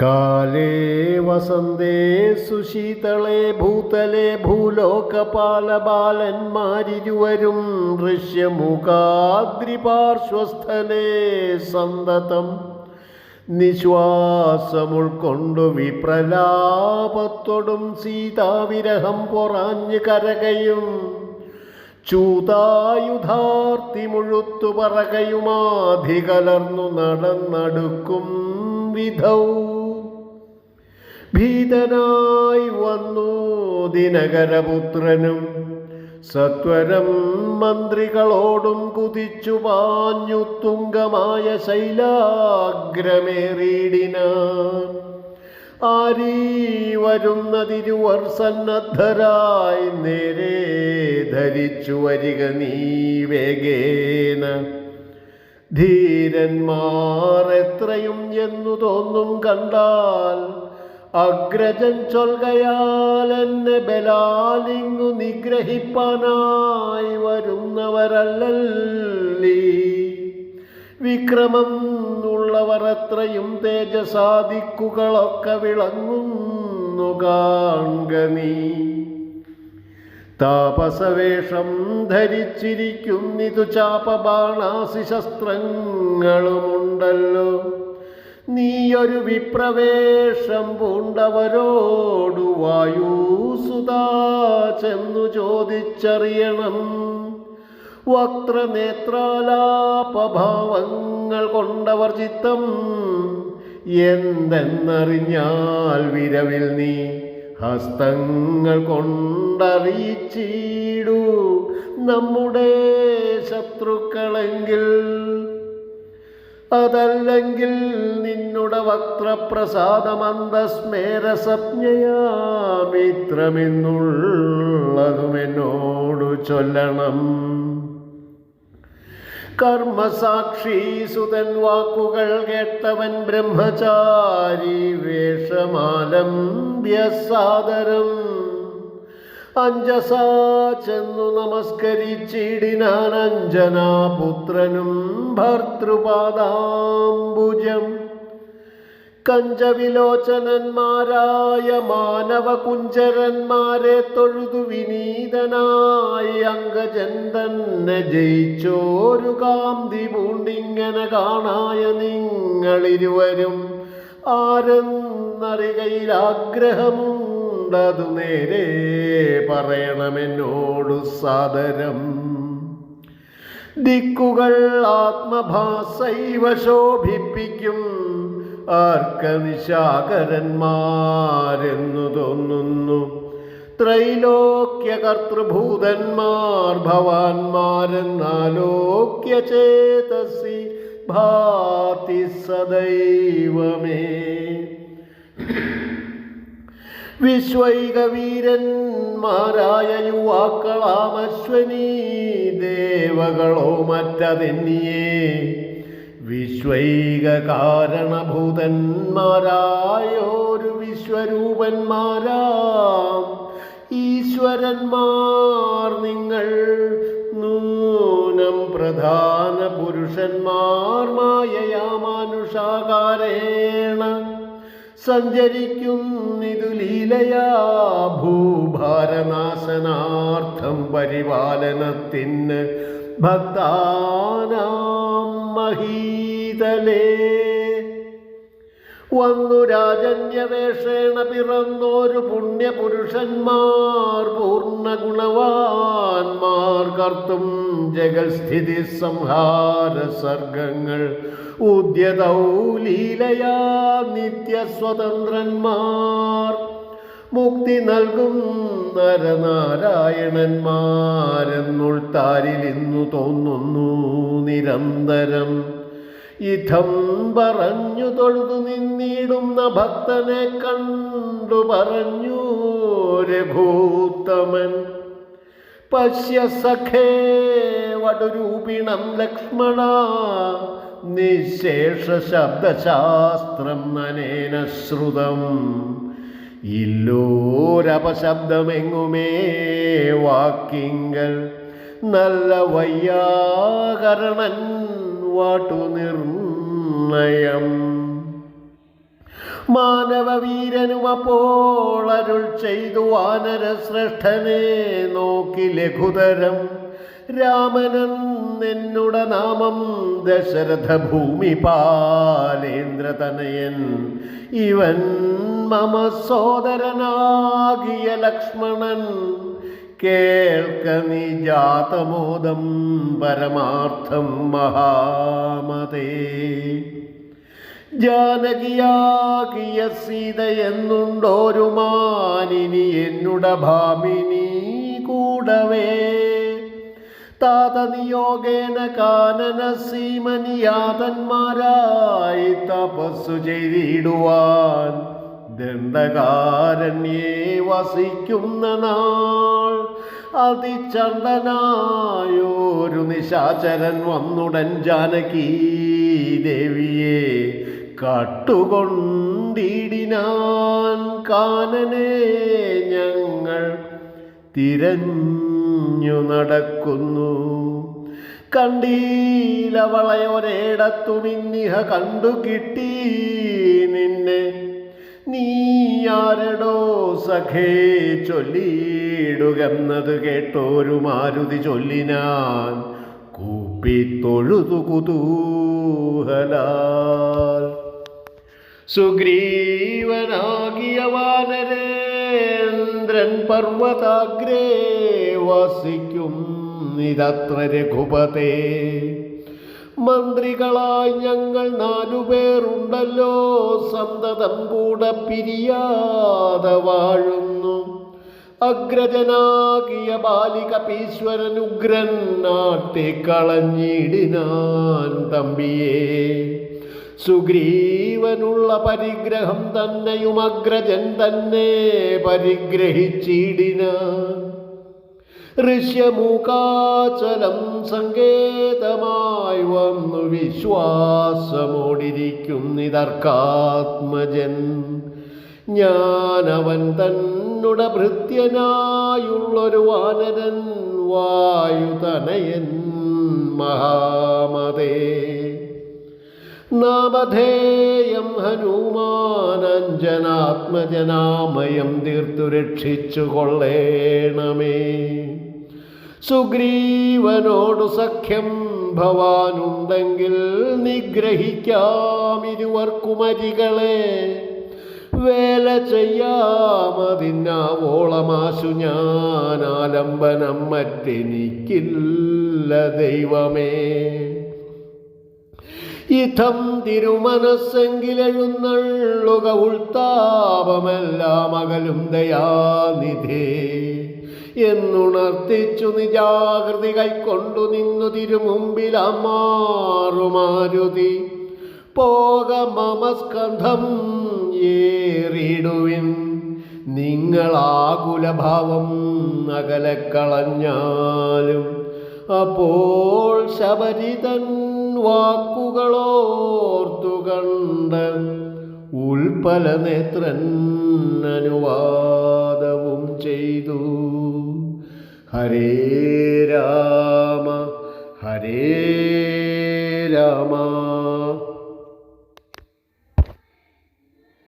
കാലേ വസന്തേ സുശീതളേ ഭൂതലേ ഭൂലോകപാലബാലന്മാരിരുവരും ദൃശ്യമുഖാദ്രിപാർശ്വസ്ഥലേ സന്തതം. നിശ്വാസമുൾക്കൊണ്ടു വിപ്രലാപത്തൊടും സീതാവിരഹം പൊറാഞ്ഞ് കരകയും ചൂതായുധാർത്തി മുഴുത്തു പറകയുമാധികലർന്നു നടന്നടുക്കും വിധൗ. ഭീതനായി വന്നു ദിനകരപുത്രനും. സത്വരം മന്ത്രികളോടും കുതിച്ചു പാഞ്ഞു തുങ്കമായ ശൈലാഗ്രമേറിയിടിനാൻ. ആരീ വരുന്നതിരുവർ സന്നദ്ധരായി നേരെ ധരിച്ചു വരിക നീ വേഗേന. ധീരന്മാർ എത്രയും എന്നു തോന്നും കണ്ടാൽ അഗ്രജൻ ചൊൽകയാൽ എന്നെ ബലാലിങ്ങു നിഗ്രഹിപ്പാനായി വരുന്നവരല്ലല്ലീ. വിക്രമം ഉള്ളവർ അത്രയും തേജസാദിക്കുകളൊക്കെ വിളങ്ങുന്നു കാൺക നീ. താപസവേഷം ധരിച്ചിരിക്കുന്നിതു ചാപബാണാസി ശസ്ത്രങ്ങളുമുണ്ടല്ലോ. നീയൊരു വിപ്രവേഷം പൂണ്ടവരോടു വായൂസുതാ ചെന്നു ചോദിച്ചറിയണം. വക്രനേത്രാലാപഭാവങ്ങൾ കൊണ്ടവർ ചിത്തം എന്തെന്നറിഞ്ഞാൽ വിരവിൽ നീ ഹസ്തങ്ങൾ കൊണ്ടറിയിച്ചിടൂ. നമ്മുടെ ശത്രുക്കളെങ്കിൽ അതല്ലെങ്കിൽ നിന്നുടെ വക്രപ്രസാദമന്ദസ്മേരസജ്ഞയാമിത്രമെന്നുള്ളതുമെന്നോടു ചൊല്ലണം. കർമ്മസാക്ഷി സുതൻ വാക്കുകൾ കേട്ടവൻ ബ്രഹ്മചാരി വേഷമാലംബ്യ സാദരം അഞ്ജസാ ചെന്നു നമസ്കരിച്ചിടിനാൻ അഞ്ജനാപുത്രനും ഭർത്തൃപാദാംബുജം. കഞ്ചവിലോചനന്മാരായ മാനവകുഞ്ചരന്മാരെ തൊഴുതു വിനീതനായി അംഗജൻ തന്നെ ജയിച്ചോരു കാന്തി പൂണ്ടിങ്ങനെ കാണായ നിങ്ങളിരുവരും ആരെന്നറികയിൽ ആഗ്രഹമുണ്ടതു നേരെ പറയണമെന്നോടു സാദരം. ദിക്കുകൾ ആത്മഭാസൈവ ശോഭിപ്പിക്കും. ആർക്കനിശാകരന്മാരെന്നു തോന്നുന്നു. ത്രൈലോക്യ കർത്തൃഭൂതന്മാർ ഭവാന്മാരെന്നാലോക്യ ചേതസി വിശ്വൈകവീരന്മാരായ യുവാക്കളാമശ്വനീ ദേവകളോ മറ്റതെന്നിയേ. വിശ്വൈക കാരണഭൂതന്മാരായോരു വിശ്വരൂപന്മാരാം. ഈശ്വരന്മാർ നിങ്ങൾ നൂനം പ്രധാന പുരുഷന്മാർ മായയാമാനുഷാകാരേണ സഞ്ചരിക്കുന്നിതു ലീലയാ ഭൂഭാരനാശനാർത്ഥം പരിപാലനത്തിന് ഭക്താനാം മഹീതലേ. വന്നു രാജന്യവേഷേണ പിറന്നോരു പുണ്യപുരുഷന്മാർ പൂർണ ഗുണവാന്മാർ കർത്തും ജഗൽസ്ഥിതി സംഹാര സർഗങ്ങൾ ഉദ്യതൗ ലീലയാ നിത്യസ്വതന്ത്രന്മാർ മുക്തി നൽകും നരനാരായണന്മാരെന്നുൾത്താരിൽ ഇന്നു തോന്നുന്നു നിരന്തരം. ഇഥം പറഞ്ഞു തൊഴുതു നിന്നിടുന്ന ഭക്തനെ കണ്ടു പറഞ്ഞു രഘൂത്തമൻ. പശ്യ സഖേ വടുരൂപിണം ലക്ഷ്മണ നിശേഷ ശബ്ദശാസ്ത്രം നനേന ശ്രുതം. ഇല്ലോരപശബ്ദമെങ്ങുമേ വാക്കിങ്കൽ നല്ല വയ്യാകരണൻ വാട്ടു നിർണയം. മാനവവീരനും അപ്പോൾ അരുൾ ചെയ്തു വാനരശ്രേഷ്ഠനെ നോക്കി ലഘുതരം. രാമനൻ നിന്നുട നാമം ദശരഥ ഭൂമി പാലേന്ദ്ര തനയൻ ഇവൻ മമ സോദരനാകിയ ലക്ഷ്മണൻ. കേൾക്ക നിജാതമോദം പരമാർത്ഥം മഹാമതേ. ജാനകിയാകിയ സീത എന്നുണ്ടോരു മാനിനി എന്നുട ഭാമിനി കൂടവേ. താതനിയോഗേന കാനന സീമനിയാതന്മാരായി തപസ്സു ചെയ്തിടുവാൻ ദണ്ഡകാരണ്യേ വസിക്കുന്ന നാൾ അതിചണ്ടനായൊരു നിശാചരൻ വന്നുടൻ ജാനകി ദേവിയെ കട്ടുകൊണ്ടിടിനാൻ കാനനെ ഞങ്ങൾ തിരഞ്ഞു നടക്കുന്നു. കണ്ടീലവളയൊരേടത്തുമിന്നിഹ കണ്ടു കിട്ടി നീ ആരടോ സഖേ ചൊല്ലിയിടുകെന്നത് കേട്ടോരു മാരുതി ചൊല്ലിനാൻ കൂപ്പി തൊഴുതു കുതൂഹലാൽ. സുഗ്രീവനാകിയ വാനരേന്ദ്രൻ പർവതാഗ്രേ വസിക്കും ഇതത്ര രഘുപതേ. മന്ത്രികളായി ഞങ്ങൾ നാലുപേരുണ്ടല്ലോ സന്തതം കൂടെ പിരിയാതെ വാഴുന്നു. അഗ്രജനാകിയ ബാലിക പീശ്വരൻ ഉഗ്രൻ നാട്ടിക്കളഞ്ഞിടിനാൻ തമ്പിയേ. സുഗ്രീവനുള്ള പരിഗ്രഹം തന്നെയും അഗ്രജൻ തന്നെ പരിഗ്രഹിച്ചിടിനാൻ. ഋഷ്യമൂകാചലം സങ്കേതമായി വന്നു വിശ്വാസമോടിരിക്കുന്നിതർക്കാത്മജൻ. ഞാനവൻ തന്നുട ഭൃത്യനായുള്ളൊരു വാനരൻ. വായുതനയൻ മഹാമതേ. നാമധേയം ഹനുമാനഞ്ജനാത്മജനാമയം തീർത്തു രക്ഷിച്ചു കൊള്ളേണമേ സുഗ്രീവനോടു സഖ്യം ഭവാനുണ്ടെങ്കിൽ നിഗ്രഹിക്കാം ഇരുവർക്കുമരികളെ വേല ചെയ്യാമതിന്നാവോളമാശു ഞാൻ ആലംബനം മറ്റെനിക്കില്ല ദൈവമേ. ഇഥം തിരുമനസ്സെങ്കിലെഴുന്നള്ളുക ഉൾത്താപമെല്ലാം അകലും ദയാനിധേ എന്നുണർത്തിച്ചു നിജാകൃതി കൈക്കൊണ്ടു നിന്നു തിരുമുമ്പിലമാറുമാരുതി. പോക മമസ്കന്ധം ഏറിടുവിൻ നിങ്ങളാകുലഭാവം അകലെ കളഞ്ഞാലും അപ്പോൾ ശബരിതൻ വാക്കുകളോർത്തു കണ്ട് ഉൽപ്പല നേത്രൻ ചെയ്തു ഹരേ രാമ ഹരേ രാമ.